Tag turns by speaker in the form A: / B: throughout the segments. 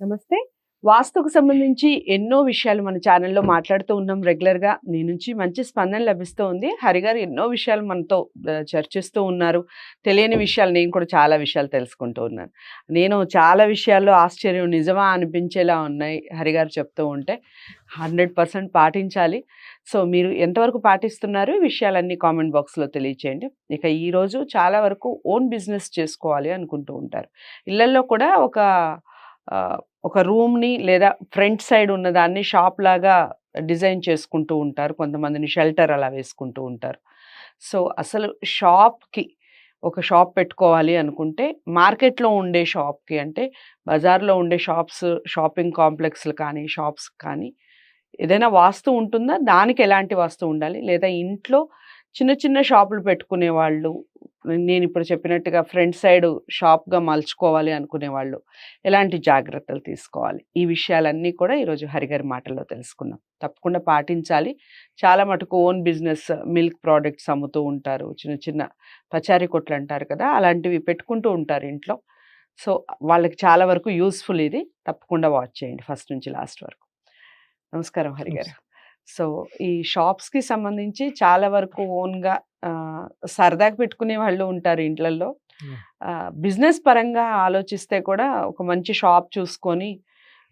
A: నమస్తే. వాస్తుకు సంబంధించి ఎన్నో విషయాలు మన ఛానల్లో మాట్లాడుతూ ఉన్నాం రెగ్యులర్గా. నీ నుంచి మంచి స్పందన లభిస్తూ ఉంది హరిగారు ఎన్నో విషయాలు మనతో చర్చిస్తూ ఉన్నారు. తెలియని విషయాలు నేను కూడా చాలా విషయాలు తెలుసుకుంటూ ఉన్నాను. నేను చాలా విషయాల్లో ఆశ్చర్యం నిజమా అనిపించేలా ఉన్నాయి హరిగారు చెప్తూ ఉంటే. హండ్రెడ్ పర్సెంట్ పాటించాలి. సో మీరు ఎంతవరకు పాటిస్తున్నారు? విషయాలన్నీ కామెంట్ బాక్స్లో తెలియచేయండి. ఇక ఈరోజు చాలా వరకు ఓన్ బిజినెస్ చేసుకోవాలి అనుకుంటూ ఉంటారు. ఇళ్ళలో కూడా ఒక ఒక రూమ్ని లేదా ఫ్రంట్ సైడ్ ఉన్నదాన్ని షాప్ లాగా డిజైన్ చేసుకుంటూ ఉంటారు. కొంతమందిని షెల్టర్ అలా వేసుకుంటూ ఉంటారు. సో అసలు షాప్కి ఒక షాప్ పెట్టుకోవాలి అనుకుంటే మార్కెట్లో ఉండే షాప్కి అంటే బజార్లో ఉండే షాప్స్ షాపింగ్ కాంప్లెక్స్లు కానీ షాప్స్ కానీ ఏదైనా వాస్తు ఉంటుందా? దానికి ఎలాంటి వాస్తు ఉండాలి? లేదా ఇంట్లో చిన్న చిన్న షాపులు పెట్టుకునే వాళ్ళు నేను ఇప్పుడు చెప్పినట్టుగా ఫ్రంట్ సైడ్ షాప్గా మలుచుకోవాలి అనుకునే వాళ్ళు ఎలాంటి జాగ్రత్తలు తీసుకోవాలి? ఈ విషయాలన్నీ కూడా ఈరోజు హరిగారి మాటల్లో తెలుసుకున్నాం తప్పకుండా పాటించాలి. చాలా మటుకు ఓన్ బిజినెస్ మిల్క్ ప్రోడక్ట్స్ అమ్ముతూ ఉంటారు. చిన్న చిన్న పచారీ కొట్లు అంటారు కదా అలాంటివి పెట్టుకుంటూ ఉంటారు ఇంట్లో. సో వాళ్ళకి చాలా వరకు యూస్ఫుల్ ఇది. తప్పకుండా వాచ్ చేయండి ఫస్ట్ నుంచి లాస్ట్ వరకు. నమస్కారం హరిగారు సో ఈ షాప్స్కి సంబంధించి చాలా వరకు ఓన్గా సరదాగా పెట్టుకునే వాళ్ళు ఉంటారు ఇంట్లలో. బిజినెస్ పరంగా ఆలోచిస్తే కూడా ఒక మంచి షాప్ చూసుకొని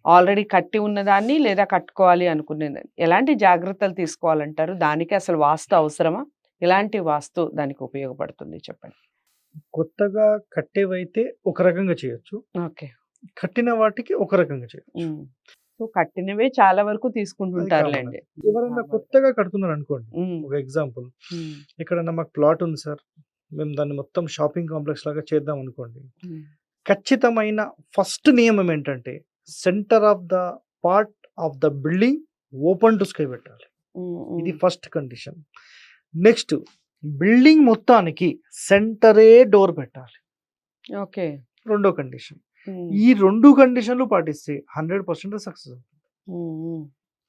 A: ఆల్రెడీ కట్టి ఉన్నదాన్ని లేదా కట్టుకోవాలి అనుకునేదాన్ని ఎలాంటి జాగ్రత్తలు తీసుకోవాలంటారు? దానికి అసలు వాస్తు అవసరమా? ఎలాంటి వాస్తు దానికి ఉపయోగపడుతుంది చెప్పండి?
B: కొత్తగా కట్టేవైతే ఒక రకంగా చేయొచ్చు.
A: ఓకే.
B: కట్టిన వాటికి ఒక రకంగా చేయొచ్చు.
A: సో కట్టినవే చాలా వరకు తీసుకుంటుంటారులేండి.
B: ఎవరైనా కొత్తగా కడుతున్నారు అనుకోండి ఒక ఎగ్జాంపుల్ ఇక్కడ మాకు ప్లాట్ ఉంది సార్ మేము దాన్ని మొత్తం షాపింగ్ కాంప్లెక్స్ లాగా చేద్దాం అనుకోండి. ఖచ్చితమైన ఫస్ట్ నియమం ఏంటంటే centre of the part of the building open to sky పెట్టాలి. ఇది ఫస్ట్ కండిషన్ నెక్స్ట్ బిల్డింగ్ మొత్తానికి సెంటరే డోర్ పెట్టాలి.
A: ఓకే.
B: రెండో కండిషన్ ఈ రెండు కండిషన్లు పాటిస్తే హండ్రెడ్ పర్సెంట్ సక్సెస్
A: ఉమ్,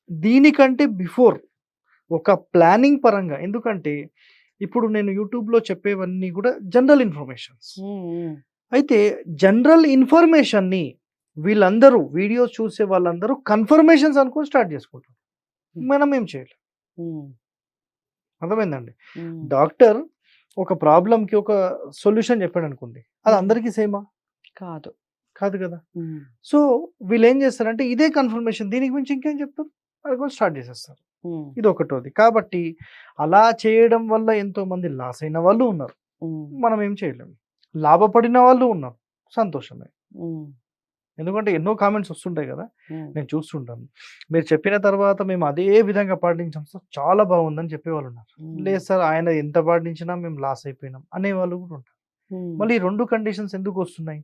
B: దీనికంటే బిఫోర్ ఒక ప్లానింగ్ పరంగా ఎందుకంటే ఇప్పుడు నేను యూట్యూబ్లో చెప్పేవన్నీ కూడా జనరల్ ఇన్ఫర్మేషన్స్. అయితే జనరల్ ఇన్ఫర్మేషన్ని వీళ్ళందరూ వీడియోస్ చూసే వాళ్ళందరూ కన్ఫర్మేషన్స్ అనుకొని స్టార్ట్ చేసుకుంటారు. మనం ఏం చేయాలి? అర్థమైందండి. డాక్టర్ ఒక ప్రాబ్లంకి ఒక సొల్యూషన్ చెప్పాడు అనుకోండి అది అందరికీ సేమా?
A: కాదు.
B: కాదు కదా. సో వీళ్ళు ఏం చేస్తారంటే ఇదే కన్ఫర్మేషన్ దీనికి మించి ఇంకేం చెప్తారు? అది స్టార్ట్ చేసేస్తారు. ఇది ఒకటోది. కాబట్టి అలా చేయడం వల్ల ఎంతో మంది లాస్ అయిన వాళ్ళు ఉన్నారు. మనం ఏం చేయలేము లాభపడిన వాళ్ళు ఉన్నారు. సంతోషమే. ఎందుకంటే ఎన్నో కామెంట్స్ వస్తుంటాయి కదా. నేను చూస్తుంటాను. మీరు చెప్పిన తర్వాత మేము అదే విధంగా పాటించాం. సార్ చాలా బాగుందని చెప్పేవాళ్ళు ఉన్నారు. లేదు సార్ ఆయన ఎంత పాటించినా మేము లాస్ అయిపోయినాం అనేవాళ్ళు కూడా ఉంటారు. మళ్ళీ ఈ రెండు కండిషన్స్ ఎందుకు వస్తున్నాయి?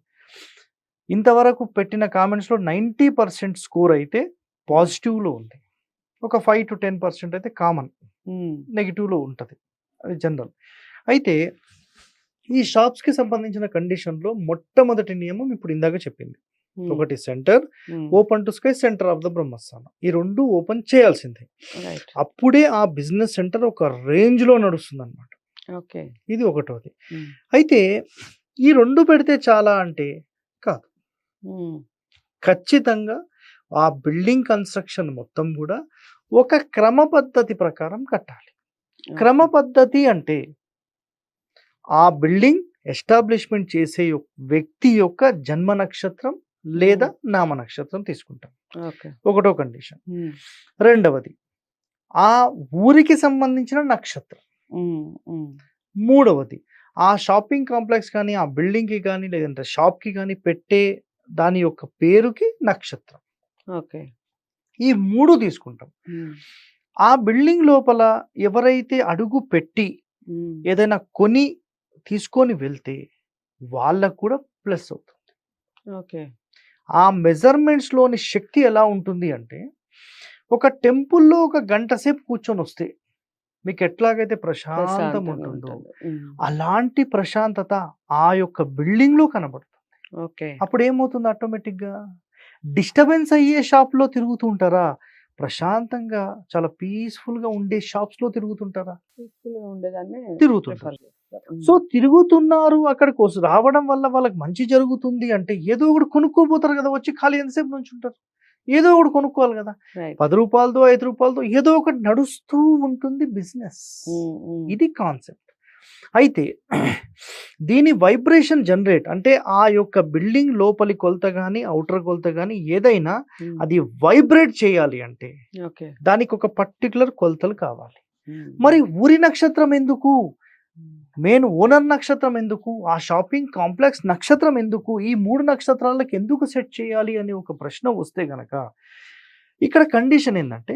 B: ఇంతవరకు పెట్టిన కామెంట్స్లో నైంటీ పర్సెంట్ స్కోర్ అయితే పాజిటివ్లో ఉంది. ఒక ఫైవ్ టు టెన్ పర్సెంట్ అయితే కామన్ నెగిటివ్లో ఉంటుంది. అది జనరల్. అయితే ఈ షాప్స్కి సంబంధించిన కండిషన్లో మొట్టమొదటి నియమం ఇప్పుడు ఇందాక చెప్పింది. ఒకటి centre open to sky centre of the బ్రహ్మస్థానం. ఈ రెండు ఓపెన్ చేయాల్సిందే. అప్పుడే ఆ బిజినెస్ సెంటర్ ఒక రేంజ్లో నడుస్తుంది అనమాట
A: ఓకే.
B: ఇది ఒకటోది. అయితే ఈ రెండు పెడితే చాలా అంటే
A: ఉమ్,
B: ఖచ్చితంగా ఆ బిల్డింగ్ కన్స్ట్రక్షన్ మొత్తం కూడా ఒక క్రమ పద్ధతి ప్రకారం కట్టాలి. క్రమ పద్ధతి అంటే ఆ బిల్డింగ్ ఎస్టాబ్లిష్మెంట్ చేసే వ్యక్తి యొక్క జన్మ నక్షత్రం లేదా నామ నక్షత్రం తీసుకుంటాం.
A: ఓకే.
B: ఒకటో కండిషన్. రెండవది ఆ ఊరికి సంబంధించిన నక్షత్రం. మూడవది ఆ షాపింగ్ కాంప్లెక్స్ కానీ ఆ బిల్డింగ్కి కానీ లేదంటే షాప్కి కానీ పెట్టే దాని యొక్క పేరుకి నక్షత్రం.
A: ఓకే.
B: ఈ మూడు తీసుకుంటాం. ఆ బిల్డింగ్ లోపల ఎవరైతే అడుగు పెట్టి ఏదైనా కొని తీసుకొని వెళ్తే వాళ్ళకు కూడా ప్లస్ అవుతుంది.
A: ఓకే.
B: ఆ మెజర్మెంట్స్లోని శక్తి ఎలా ఉంటుంది అంటే ఒక టెంపుల్లో ఒక గంట సేపు కూర్చొని వస్తే మీకు ఎట్లాగైతే ప్రశాంతం ఉంటుందో అలాంటి ప్రశాంతత ఆ యొక్క బిల్డింగ్లో కనబడుతుంది.
A: ఓకే.
B: అప్పుడు ఏమవుతుంది ఆటోమేటిక్గా? డిస్టర్బెన్స్ అయ్యే షాప్లో తిరుగుతూ ఉంటారా? ప్రశాంతంగా చాలా పీస్ఫుల్గా ఉండే షాప్స్లో తిరుగుతుంటారా. తిరుగుతుంటారు. సో తిరుగుతున్నారు అక్కడికి వస్తు- రావడం వల్ల వాళ్ళకి మంచి జరుగుతుంది అంటే ఏదో ఒకటి కొనుక్కోపోతారు కదా వచ్చి ఖాళీ ఎంతసేపు నుంచి ఉంటారు. ఏదో ఒకటి కొనుక్కోవాలి కదా. పది రూపాయలతో ఐదు రూపాయలతో ఏదో ఒకటి నడుస్తూ ఉంటుంది బిజినెస్. ఇది కాన్సెప్ట్. అయితే దీని వైబ్రేషన్ జనరేట్ అంటే ఆ యొక్క బిల్డింగ్ లోపలి కొలత కానీ అవుటర్ కొలత కానీ ఏదైనా అది వైబ్రేట్ చేయాలి అంటే
A: ఓకే.
B: దానికి ఒక పర్టికులర్ కొలతలు కావాలి. మరి ఊరి నక్షత్రం ఎందుకు? మెయిన్ ఓనర్ నక్షత్రం ఎందుకు? ఆ షాపింగ్ కాంప్లెక్స్ నక్షత్రం ఎందుకు? ఈ మూడు నక్షత్రాలకు ఎందుకు సెట్ చేయాలి అనే ఒక ప్రశ్న వస్తే గనక ఇక్కడ కండిషన్ ఏంటంటే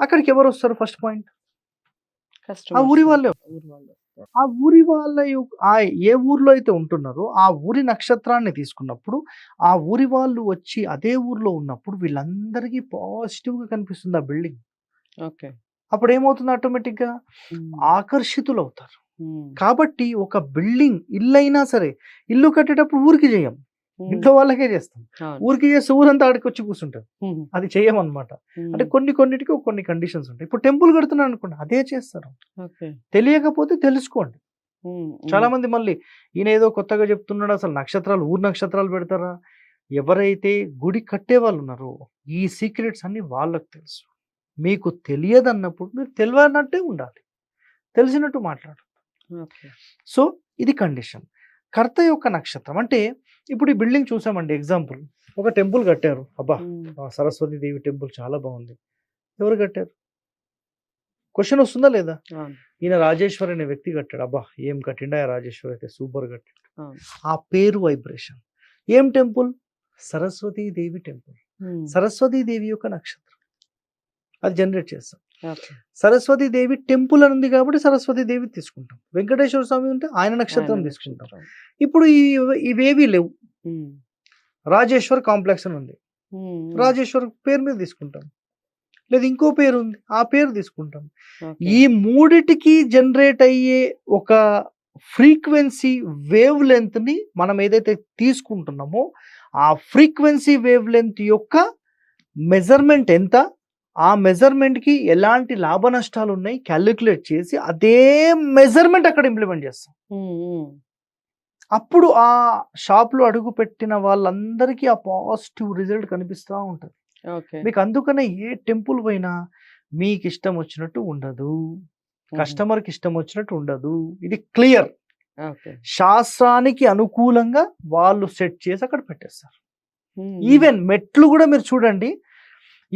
B: అక్కడికి ఎవరు వస్తారు ఫస్ట్ పాయింట్. ఆ ఊరి వాళ్ళే. ఆ ఊరి వాళ్ళ ఆ ఏ ఊర్లో అయితే ఉంటున్నారో ఆ ఊరి నక్షత్రాన్ని తీసుకున్నప్పుడు ఆ ఊరి వాళ్ళు వచ్చి అదే ఊర్లో ఉన్నప్పుడు వీళ్ళందరికీ పాజిటివ్గా కనిపిస్తుంది ఆ బిల్డింగ్.
A: ఓకే.
B: అప్పుడు ఏమవుతుంది ఆటోమేటిక్గా
A: ఉమ్,
B: ఆకర్షితులు అవుతారు కాబట్టి ఒక బిల్డింగ్ ఇల్లు అయినా సరే ఇల్లు కట్టేటప్పుడు ఊరికి చేయం ఇంట్లో వాళ్ళకే చేస్తాం. ఊరికి చేస్తే ఊరంతా ఆడికి వచ్చి కూర్చుంటారు అది చేయమన్నమాట. అంటే కొన్ని కొన్నిటికి కొన్ని కండిషన్స్ ఉంటాయి. ఇప్పుడు టెంపుల్ కడుతున్నాను అనుకోండి అదే చేస్తారు. తెలియకపోతే తెలుసుకోండి. చాలా మంది మళ్ళీ ఈయన ఏదో కొత్తగా చెప్తున్నాడు అసలు నక్షత్రాలు ఊరు నక్షత్రాలు పెడతారా? ఎవరైతే గుడి కట్టే వాళ్ళు ఉన్నారో ఈ సీక్రెట్స్ అన్ని వాళ్ళకి తెలుసు. మీకు తెలియదు అన్నప్పుడు మీరు తెలియనట్టే ఉండాలి. తెలిసినట్టు మాట్లాడు సో ఇది కండిషన్ కర్త యొక్క నక్షత్రం. అంటే ఇప్పుడు ఈ బిల్డింగ్ చూసామండి ఎగ్జాంపుల్. ఒక టెంపుల్ కట్టారు. అబ్బా సరస్వతి దేవి టెంపుల్ చాలా బాగుంది. ఎవరు కట్టారు? క్వశ్చన్ వస్తుందా లేదా? ఈయన రాజేశ్వర్ అనే వ్యక్తి కట్టాడు. అబ్బా ఏం కట్టిండా రాజేశ్వర్ అయితే? సూపర్ కట్టాడు. ఆ. పేరు వైబ్రేషన్. ఏం టెంపుల్? సరస్వతీ దేవి టెంపుల్. సరస్వతీ దేవి యొక్క నక్షత్రం. అది జనరేట్ చేస్తాం. సరస్వతీ దేవి టెంపుల్ అని ఉంది కాబట్టి సరస్వతీ దేవి తీసుకుంటాం. వెంకటేశ్వర స్వామి ఉంటే ఆయన నక్షత్రం తీసుకుంటాం. ఇప్పుడు ఈ ఇవేవి లేవు. రాజేశ్వర్ కాంప్లెక్స్ అని ఉంది. రాజేశ్వర్ పేరు మీద తీసుకుంటాం. లేదా ఇంకో పేరు ఉంది. ఆ పేరు తీసుకుంటాం. ఈ మూడిటికి జనరేట్ అయ్యే ఒక ఫ్రీక్వెన్సీ వేవ్ లెంత్ని మనం ఏదైతే తీసుకుంటున్నామో ఆ ఫ్రీక్వెన్సీ వేవ్ లెంత్ యొక్క మెజర్మెంట్ ఎంత? ఆ మెజర్మెంట్కి ఎలాంటి లాభ నష్టాలు ఉన్నాయి క్యాలిక్యులేట్ చేసి అదే మెజర్మెంట్ అక్కడ ఇంప్లిమెంట్ చేస్తాం. అప్పుడు ఆ షాప్లో అడుగు పెట్టిన వాళ్ళందరికీ ఆ పాజిటివ్ రిజల్ట్ కనిపిస్తూ ఉంటుంది. మీకు అందుకనే ఏ టెంపుల్ పోయినా మీకు ఇష్టం వచ్చినట్టు ఉండదు. కస్టమర్కి ఇష్టం వచ్చినట్టు ఉండదు. ఇది క్లియర్ శాస్త్రానికి అనుకూలంగా వాళ్ళు సెట్ చేసి అక్కడ పెట్టేస్తారు. ఈవెన్ మెట్లు కూడా మీరు చూడండి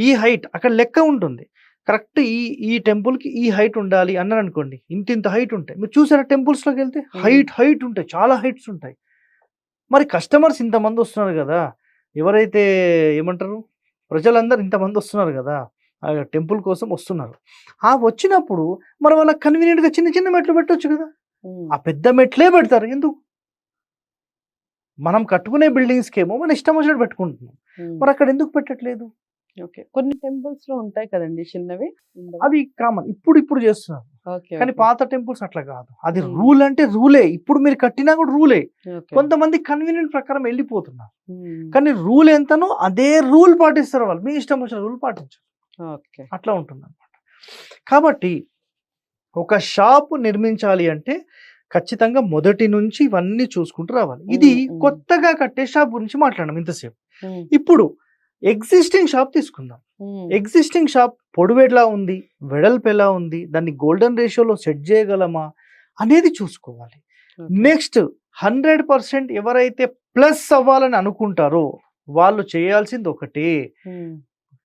B: ఈ హైట్ అక్కడ లెక్క ఉంటుంది. కరెక్ట్ ఈ ఈ టెంపుల్కి ఈ హైట్ ఉండాలి అన్నారు అనుకోండి ఇంత ఇంత హైట్ ఉంటాయి మీరు చూసారా temples లోకి వెళ్తే హైట్ హైట్ ఉంటాయి చాలా హైట్స్ ఉంటాయి. మరి కస్టమర్స్ ఇంతమంది వస్తున్నారు కదా ఎవరైతే ఏమంటారు ప్రజలందరూ ఇంతమంది వస్తున్నారు కదా ఆ టెంపుల్ కోసం వస్తున్నారు. ఆ వచ్చినప్పుడు మరి వాళ్ళకి convenient గా చిన్న చిన్న మెట్లు పెట్టొచ్చు కదా. ఆ పెద్ద మెట్లే పెడతారు ఎందుకు? మనం కట్టుకునే బిల్డింగ్స్ కేమో మన ఇష్టం వచ్చినట్టు పెట్టుకుంటున్నాం. మరి అక్కడ ఎందుకు పెట్టట్లేదు?
A: ఓకే. కొన్ని టెంపుల్స్లో ఉంటాయి కదండి చిన్నవి?
B: అవి కామన్. ఇప్పుడు ఇప్పుడు చేస్తున్నారు. కానీ పాత టెంపుల్స్ అట్లా కాదు. అది. రూల్ అంటే రూలే. ఇప్పుడు మీరు కట్టినా కూడా రూలే. కొంతమంది కన్వీనియంట్ ప్రకారం వెళ్ళిపోతున్నారు. కానీ రూల్ ఎంతనో అదే రూల్ పాటిస్తారు వాళ్ళు. మీ ఇష్టం వచ్చిన రూల్ పాటించారు. అట్లా ఉంటుంది అనమాట కాబట్టి ఒక షాప్ నిర్మించాలి అంటే ఖచ్చితంగా మొదటి నుంచి ఇవన్నీ చూసుకుంటూ రావాలి. ఇది. కొత్తగా కట్టే షాప్ గురించి మాట్లాడడం ఇంతసేపు. ఇప్పుడు ఎగ్జిస్టింగ్ షాప్ తీసుకుందాం. ఎగ్జిస్టింగ్ షాప్ పొడవు ఎలా ఉంది వెడల్పు ఎలా ఉంది దాన్ని గోల్డెన్ రేషియోలో సెట్ చేయగలమా అనేది చూసుకోవాలి. నెక్స్ట్ హండ్రెడ్ పర్సెంట్ ఎవరైతే ప్లస్ అవ్వాలని అనుకుంటారో వాళ్ళు చేయాల్సింది ఒకటే.
A: ఉమ్,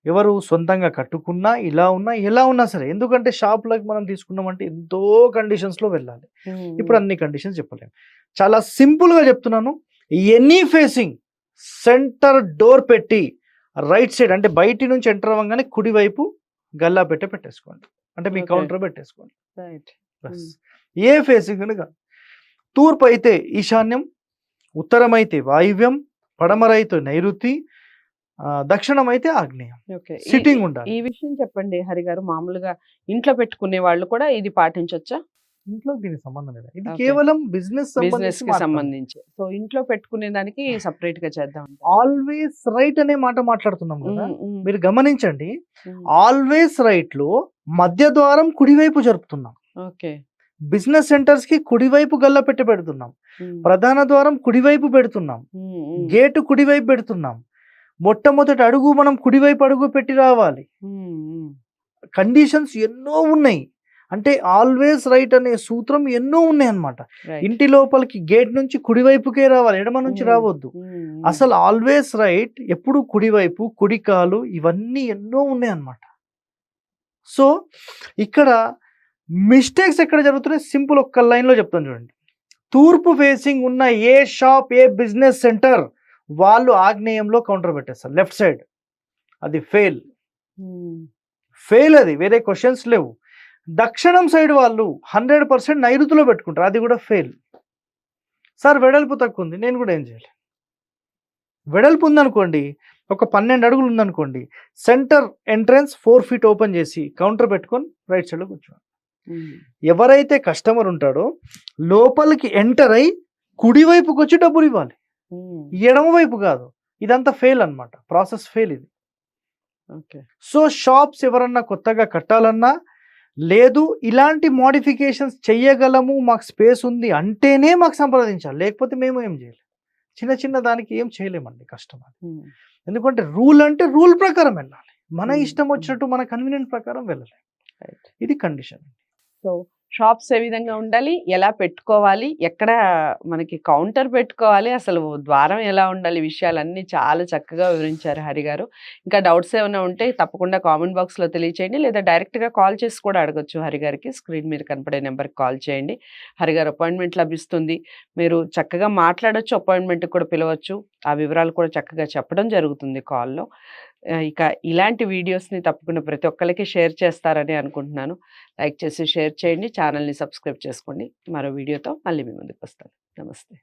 B: ఎవరు సొంతంగా కట్టుకున్నా ఇలా ఉన్నా ఎలా ఉన్నా సరే ఎందుకంటే షాప్లకు మనం తీసుకున్నామంటే ఎంతో కండిషన్స్లో వెళ్ళాలి.
A: ఉమ్,
B: ఇప్పుడు అన్ని కండిషన్స్ చెప్పలేము చాలా సింపుల్గా చెప్తున్నాను. ఎనీ ఫేసింగ్ సెంటర్ డోర్ పెట్టి రైట్ సైడ్ అంటే బయటి నుంచి ఎంటర్ అవ్వగానే కుడి వైపు గల్లా పెట్టే పెట్టేసుకోండి. అంటే మీ. కౌంటర్ పెట్టేసుకోండి. ఏ ఫేసింగ్ కనుక తూర్పు అయితే ఈశాన్యం ఉత్తరం అయితే వాయువ్యం పడమర అయితే నైరుతి దక్షిణం అయితే ఆగ్నేయం. సిట్టింగ్ ఉండాలి.
A: ఈ విషయం చెప్పండి హరి గారు మామూలుగా ఇంట్లో పెట్టుకునే వాళ్ళు కూడా ఇది పాటించొచ్చా?
B: ఇంట్లో దీనికి సంబంధం లేదు? ఇది. కేవలం బిజినెస్
A: బిజినెస్కి సంబంధించి. సో ఇంట్లో పెట్టుకునే దానికి సపరేట్గా చేద్దాం
B: ఆల్వేస్ రైట్ అనే మాట మాట్లాడుతున్నాం కదా? మీరు గమనించండి. ఆల్వేస్ రైట్లో మధ్య ద్వారం కుడివైపు జరుపుతున్నాం.
A: ఓకే.
B: బిజినెస్ సెంటర్స్కి కుడివైపు గల్ల పెట్టి పెడుతున్నాం. ప్రధాన ద్వారం కుడివైపు పెడుతున్నాం. గేటు కుడివైపు పెడుతున్నాం. మొట్టమొదటి అడుగు మనం కుడివైపు అడుగు పెట్టి రావాలి. కండిషన్స్ ఎన్నో ఉన్నాయి. అంటే ఆల్వేస్ రైట్ అనే సూత్రం ఎన్నో ఉన్నాయి అన్నమాట
A: Right.
B: ఇంటి లోపలికి గేట్ నుంచి కుడివైపుకే రావాలి ఎడమ నుంచి
A: ఉమ్,
B: రావద్దు.
A: ఉమ్, ఉమ్.
B: అసలు ఆల్వేస్ రైట్ ఎప్పుడు కుడివైపు కుడి కాలు ఇవన్నీ ఎన్నో ఉన్నాయి అన్నమాట సో ఇక్కడ మిస్టేక్స్ ఎక్కడ జరుగుతున్నాయి? సింపుల్ ఒక్క లైన్లో చెప్తాను చూడండి. తూర్పు ఫేసింగ్ ఉన్న ఏ షాప్ ఏ బిజినెస్ సెంటర్ వాళ్ళు ఆగ్నేయంలో కౌంటర్ పెట్టేస్తారు. Left side. అది ఫెయిల్. ఫెయిల్ అది. వేరే క్వశ్చన్స్ లేవు. దక్షిణం సైడ్ వాళ్ళు హండ్రెడ్ పర్సెంట్ నైరుతిలో పెట్టుకుంటారు. అది కూడా ఫెయిల్ సార్ వెడల్పు తక్కువ ఉంది. నేను కూడా ఏం చేయాలి వెడల్పు ఉందనుకోండి ఒక పన్నెండు అడుగులు ఉందనుకోండి centre entrance four feet open చేసి కౌంటర్ పెట్టుకొని రైట్ సైడ్లో కూర్చోండి ఎవరైతే కస్టమర్ ఉంటాడో లోపలికి ఎంటర్ అయి కుడివైపుకి వచ్చి డబ్బులు ఇవ్వాలి. ఎడమ వైపు కాదు. ఇదంతా ఫెయిల్ అన్నమాట. ప్రాసెస్ ఫెయిల్ ఇది.
A: ఓకే.
B: సో షాప్స్ ఎవరన్నా కొత్తగా కట్టాలన్నా లేదు ఇలాంటి మోడిఫికేషన్స్ చెయ్యగలము మాకు స్పేస్ ఉంది అంటేనే మాకు సంప్రదించాలి. లేకపోతే మేము ఏం చేయలేము చిన్న చిన్న దానికి ఏం చేయలేమండి కష్టం ఎందుకంటే రూల్ అంటే రూల్ ప్రకారం వెళ్ళాలి. మన. ఇష్టం వచ్చినట్టు మన కన్వీనియంట్ ప్రకారం వెళ్ళాలి.
A: Right.
B: ఇది కండిషన్
A: సో షాప్స్ ఏ విధంగా ఉండాలి? ఎలా పెట్టుకోవాలి? ఎక్కడ మనకి కౌంటర్ పెట్టుకోవాలి? అసలు ద్వారం ఎలా ఉండాలి? విషయాలన్నీ చాలా చక్కగా వివరించారు హరి గారు. ఇంకా డౌట్స్ ఏమైనా ఉంటే తప్పకుండా కామెంట్ బాక్స్లో తెలియచేయండి. లేదా డైరెక్ట్గా కాల్ చేసి కూడా అడగచ్చు హరి గారికి. స్క్రీన్ మీద కనపడే నెంబర్కి కాల్ చేయండి. హరి గారు అపాయింట్మెంట్ లభిస్తుంది. మీరు చక్కగా మాట్లాడొచ్చు అపాయింట్మెంట్కి కూడా పిలవచ్చు. ఆ వివరాలు కూడా చక్కగా చెప్పడం జరుగుతుంది కాల్లో. ఇక ఇలాంటి వీడియోస్ని తప్పకుండా ప్రతి ఒక్కరికి షేర్ చేస్తారని అనుకుంటున్నాను. లైక్ చేసి షేర్ చేయండి. ఛానల్ని సబ్స్క్రైబ్ చేసుకోండి. మరో వీడియోతో మళ్ళీ మీ ముందుకు వస్తాను. నమస్తే.